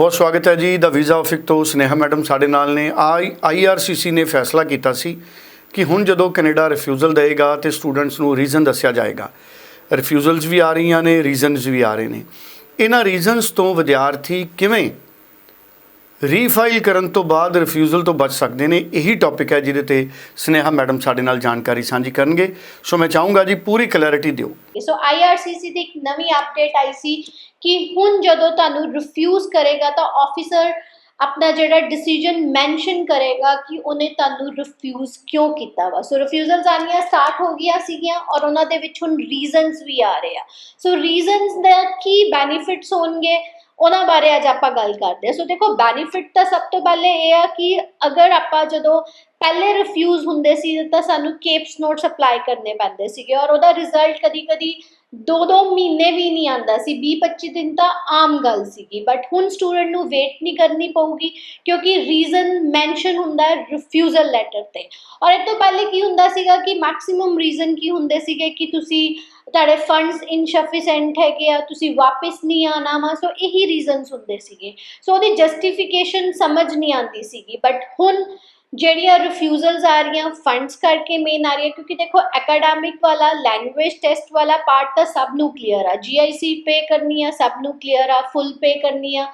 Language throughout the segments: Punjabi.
ਬਹੁਤ ਸਵਾਗਤ ਹੈ ਜੀ, ਦਾ ਵੀਜ਼ਾ ਆਫਿਕ ਤੋਂ ਸਨੇਹਾ ਮੈਡਮ ਸਾਡੇ ਨਾਲ ਨੇ। ਆਈ ਆਈਆਰਸੀਸੀ ਨੇ ਫੈਸਲਾ ਕੀਤਾ ਸੀ ਕਿ ਹੁਣ ਜਦੋਂ ਕੈਨੇਡਾ ਰਿਫਿਊਜ਼ਲ ਦੇਏਗਾ ਤੇ ਸਟੂਡੈਂਟਸ ਨੂੰ ਰੀਜ਼ਨ ਦੱਸਿਆ ਜਾਏਗਾ। ਰਿਫਿਊਜ਼ਲਸ ਵੀ ਆ ਰਹੀਆਂ ਨੇ, ਰੀਜ਼ਨਸ ਵੀ ਆ ਰਹੇ ਨੇ। ਇਹਨਾਂ ਰੀਜ਼ਨਸ ਤੋਂ ਵਿਦਿਆਰਥੀ ਕਿਵੇਂ ਰੀਫਾਈਲ ਕਰਨ ਤੋਂ ਬਾਅਦ ਰਿਫਿਊਜ਼ਲ ਤੋਂ ਬਚ ਸਕਦੇ ਨੇ, ਇਹੀ ਟੌਪਿਕ ਹੈ ਜਿਹਦੇ ਤੇ ਸਨੇਹਾ ਮੈਡਮ ਸਾਡੇ ਨਾਲ ਜਾਣਕਾਰੀ ਸਾਂਝੀ ਕਰਨਗੇ। ਸੋ ਮੈਂ ਚਾਹੂੰਗਾ ਜੀ ਪੂਰੀ ਕਲੈਰਿਟੀ ਦਿਓ। ਸੋ ਆਈਆਰਸੀਸੀ ਦੀ ਇੱਕ ਨਵੀਂ ਅਪਡੇਟ ਆਈ ਸੀ ਕਿ ਹੁਣ ਜਦੋਂ ਤੁਹਾਨੂੰ ਰਿਫਿਊਜ਼ ਕਰੇਗਾ ਤਾਂ ਆਫੀਸਰ ਆਪਣਾ ਜਿਹੜਾ ਡਿਸੀਜਨ ਮੈਂਸ਼ਨ ਕਰੇਗਾ ਕਿ ਉਹਨੇ ਤੁਹਾਨੂੰ ਰਿਫਿਊਜ਼ ਕਿਉਂ ਕੀਤਾ ਵਾ। ਸੋ ਰਿਫਿਊਜ਼ਲਸ ਆਣੀਆਂ ਸਟਾਰਟ ਹੋ ਗਈਆਂ ਸੀਗੀਆਂ ਔਰ ਉਹਨਾਂ ਦੇ ਵਿੱਚ ਹੁਣ ਰੀਜ਼ਨਸ ਵੀ ਆ ਰਹੇ ਆ। ਸੋ ਰੀਜ਼ਨਸ ਦਾ ਕੀ ਬੈਨੀਫਿਟਸ ਹੋਣਗੇ? ਉਹਨਾਂ ਬਾਰੇ ਅੱਜ ਆਪਾਂ ਗੱਲ ਕਰਦੇ ਹਾਂ। ਸੋ ਦੇਖੋ ਬੈਨੀਫਿਟ ਤਾਂ ਸਭ ਤੋਂ ਪਹਿਲੇ ਇਹ ਆ ਕਿ ਅਗਰ ਆਪਾਂ ਜਦੋਂ ਪਹਿਲੇ ਰਿਫਿਊਜ਼ ਹੁੰਦੇ ਸੀ, ਤਾਂ ਸਾਨੂੰ ਕੇਪਸ ਨੋਟਸ ਅਪਲਾਈ ਕਰਨੇ ਪੈਂਦੇ ਸੀਗੇ ਔਰ ਉਹਦਾ ਰਿਜ਼ਲਟ ਕਦੀ-ਕਦੀ ਦੋ ਦੋ ਮਹੀਨੇ ਵੀ ਨਹੀਂ ਆਂਦਾ ਸੀ 20-25 ਦਿਨ ਤਾਂ ਆਮ ਗੱਲ ਸੀਗੀ। ਬਟ ਹੁਣ ਸਟੂਡੈਂਟ ਨੂੰ ਵੇਟ ਨਹੀਂ ਕਰਨੀ ਪਊਗੀ ਕਿਉਂਕਿ ਰੀਜ਼ਨ ਮੈਂਸ਼ਨ ਹੁੰਦਾ ਹੈ ਰਿਫਿਊਜ਼ਲ ਲੈਟਰ ਤੇ। ਔਰ ਇਹ ਤੋਂ ਪਹਿਲੇ ਕੀ ਹੁੰਦਾ ਸੀਗਾ ਕਿ ਮੈਕਸਿਮਮ ਰੀਜ਼ਨ ਕੀ ਹੁੰਦੇ ਸੀਗੇ ਕਿ ਤੁਸੀਂ ਤੁਹਾਡੇ ਫੰਡਸ ਇਨਸਫੀਸ਼ੀਐਂਟ ਹੈਗੇ ਆ, ਤੁਸੀਂ ਵਾਪਸ ਨਹੀਂ ਆਣਾ ਵਾ, ਸੋ ਇਹੀ ਰੀਜ਼ਨਸ ਹੁੰਦੇ ਸੀਗੇ। ਸੋ ਉਹਦੀ ਜਸਟੀਫਿਕੇਸ਼ਨ ਸਮਝ ਨਹੀਂ ਆਉਂਦੀ ਸੀਗੀ। ਬਟ ਹੁਣ ਜਿਹੜੀਆਂ ਰਿਫਿਊਜ਼ਲਸ ਆ ਰਹੀਆਂ ਫੰਡਸ ਕਰਕੇ ਮੇਨ ਆ ਰਹੀਆਂ, ਕਿਉਂਕਿ ਦੇਖੋ ਐਕੈਡੈਮਿਕ ਵਾਲਾ ਲੈਂਗੁਏਜ ਟੈਸਟ ਵਾਲਾ ਪਾਰਟ ਤਾਂ ਸਭ ਨੂੰ ਕਲੀਅਰ ਆ। ਜੀਆਈਸੀ ਪੇ ਕਰਨੀ ਆ, ਸਭ ਨੂੰ ਕਲੀਅਰ ਆ। ਫੁੱਲ ਪੇ ਕਰਨੀ ਆ।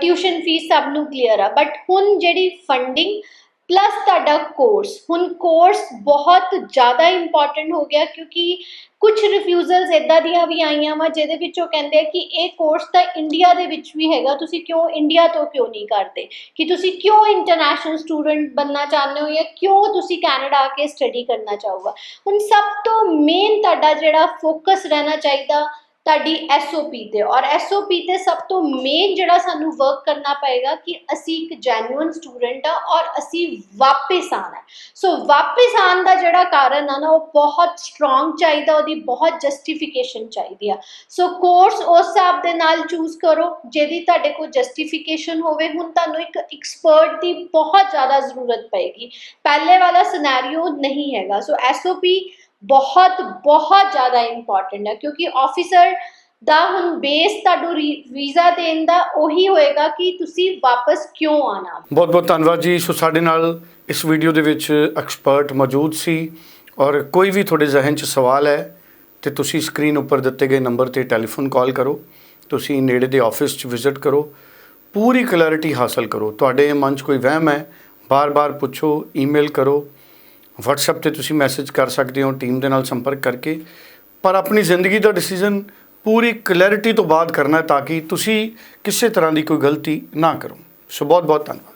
ਟਿਊਸ਼ਨ ਫੀਸ ਸਭ ਨੂੰ ਕਲੀਅਰ ਆ। ਬਟ ਹੁਣ ਜਿਹੜੀ ਫੰਡਿੰਗ ਪਲੱਸ ਤੁਹਾਡਾ ਕੋਰਸ ਹੁਣ ਕੋਰਸ ਬਹੁਤ ਜ਼ਿਆਦਾ ਇੰਪੋਰਟੈਂਟ ਹੋ ਗਿਆ ਕਿਉਂਕਿ ਕੁਝ ਰਿਫਿਊਜ਼ਲਸ ਇਦਾਂ ਦੀਆਂ ਵੀ ਆਈਆਂ ਵਾ, ਜਿਹਦੇ ਵਿੱਚ ਉਹ ਕਹਿੰਦੇ ਆ ਕਿ ਇਹ ਕੋਰਸ ਤਾਂ ਇੰਡੀਆ ਦੇ ਵਿੱਚ ਵੀ ਹੈਗਾ, ਤੁਸੀਂ ਕਿਉਂ ਇੰਡੀਆ ਤੋਂ ਕਿਉਂ ਨਹੀਂ ਕਰਦੇ? ਕਿ ਤੁਸੀਂ ਕਿਉਂ ਇੰਟਰਨੈਸ਼ਨਲ ਸਟੂਡੈਂਟ ਬਣਨਾ ਚਾਹੁੰਦੇ ਹੋ ਜਾਂ ਕਿਉਂ ਤੁਸੀਂ ਕੈਨੇਡਾ ਆ ਕੇ ਸਟੱਡੀ ਕਰਨਾ ਚਾਹੋਗਾ ਹੁਣ ਸਭ ਤੋਂ ਮੇਨ ਤੁਹਾਡਾ ਜਿਹੜਾ ਫੋਕਸ ਰਹਿਣਾ ਚਾਹੀਦਾ ਤੁਹਾਡੀ ਐਸਓਪੀ ਤੇ। ਔਰ ਐਸਓਪੀ ਤੇ ਸਭ ਤੋਂ ਮੇਨ ਜਿਹੜਾ ਸਾਨੂੰ ਵਰਕ ਕਰਨਾ ਪਏਗਾ ਕਿ ਅਸੀਂ ਇੱਕ ਜੈਨੂਇਨ ਸਟੂਡੈਂਟ ਆ ਔਰ ਅਸੀਂ ਵਾਪਸ ਆਣਾ ਸੋ ਵਾਪਸ ਆਉਣ ਦਾ ਜਿਹੜਾ ਕਾਰਨ ਆ ਨਾ, ਉਹ ਬਹੁਤ ਸਟਰੋਂਗ ਚਾਹੀਦਾ, ਉਹਦੀ ਬਹੁਤ ਜਸਟੀਫਿਕੇਸ਼ਨ ਚਾਹੀਦੀ ਆ। ਸੋ ਕੋਰਸ ਉਸ ਹਿਸਾਬ ਦੇ ਨਾਲ ਚੂਜ਼ ਕਰੋ, ਜਿਹਦੀ ਤੁਹਾਡੇ ਕੋਲ ਜਸਟੀਫਿਕੇਸ਼ਨ ਹੋਵੇ। ਹੁਣ ਤੁਹਾਨੂੰ ਇੱਕ ਐਕਸਪਰਟ ਦੀ ਬਹੁਤ ਜ਼ਿਆਦਾ ਜ਼ਰੂਰਤ ਪਏਗੀ। ਪਹਿਲੇ ਵਾਲਾ ਸਿਨੈਰੀਓ ਨਹੀਂ ਹੈਗਾ। ਸੋ ਐਸਓਪੀ ਬਹੁਤ ਬਹੁਤ ਜ਼ਿਆਦਾ ਇੰਪੋਰਟੈਂਟ ਹੈ ਕਿਉਂਕਿ ਆਫੀਸਰ ਦਾ ਹੁਣ ਬੇਸ ਤੁਹਾਨੂੰ ਵੀਜ਼ਾ ਦੇਣ ਦਾ ਉਹੀ ਹੋਏਗਾ ਕਿ ਤੁਸੀਂ ਵਾਪਸ ਕਿਉਂ ਆਣਾ ਬਹੁਤ ਬਹੁਤ ਧੰਨਵਾਦ ਜੀ। ਸੋ ਸਾਡੇ ਨਾਲ ਇਸ ਵੀਡੀਓ ਦੇ ਵਿੱਚ ਐਕਸਪਰਟ ਮੌਜੂਦ ਸੀ ਔਰ ਕੋਈ ਵੀ ਤੁਹਾਡੇ ਜ਼ਿਹਨ 'ਚ ਸਵਾਲ ਹੈ ਤੇ ਤੁਸੀਂ ਸਕਰੀਨ ਉੱਪਰ ਦਿੱਤੇ ਗਏ ਨੰਬਰ ਤੇ ਟੈਲੀਫੋਨ ਕਾਲ ਕਰੋ, ਤੁਸੀਂ ਨੇੜੇ ਦੇ ਆਫਿਸ 'ਚ ਵਿਜ਼ਿਟ ਕਰੋ, ਪੂਰੀ ਕਲੈਰਿਟੀ ਹਾਸਲ ਕਰੋ। ਤੁਹਾਡੇ ਮਨ 'ਚ ਕੋਈ ਵਹਿਮ ਹੈ, ਬਾਰ-ਬਾਰ ਪੁੱਛੋ ਈਮੇਲ ਕਰੋ WhatsApp ਤੇ ਤੁਸੀਂ ਮੈਸੇਜ ਕਰ ਸਕਦੇ ਹੋ ਟੀਮ ਦੇ ਨਾਲ ਸੰਪਰਕ ਕਰਕੇ। ਪਰ ਆਪਣੀ ਜ਼ਿੰਦਗੀ ਦਾ ਡਿਸੀਜਨ ਪੂਰੀ ਕਲੈਰਿਟੀ ਤੋਂ ਬਾਅਦ ਕਰਨਾ ਤਾਂ ਕਿ ਤੁਸੀਂ ਕਿਸੇ ਤਰ੍ਹਾਂ ਦੀ ਕੋਈ ਗਲਤੀ ਨਾ ਕਰੋ। ਸੋ ਬਹੁਤ ਬਹੁਤ ਧੰਨਵਾਦ।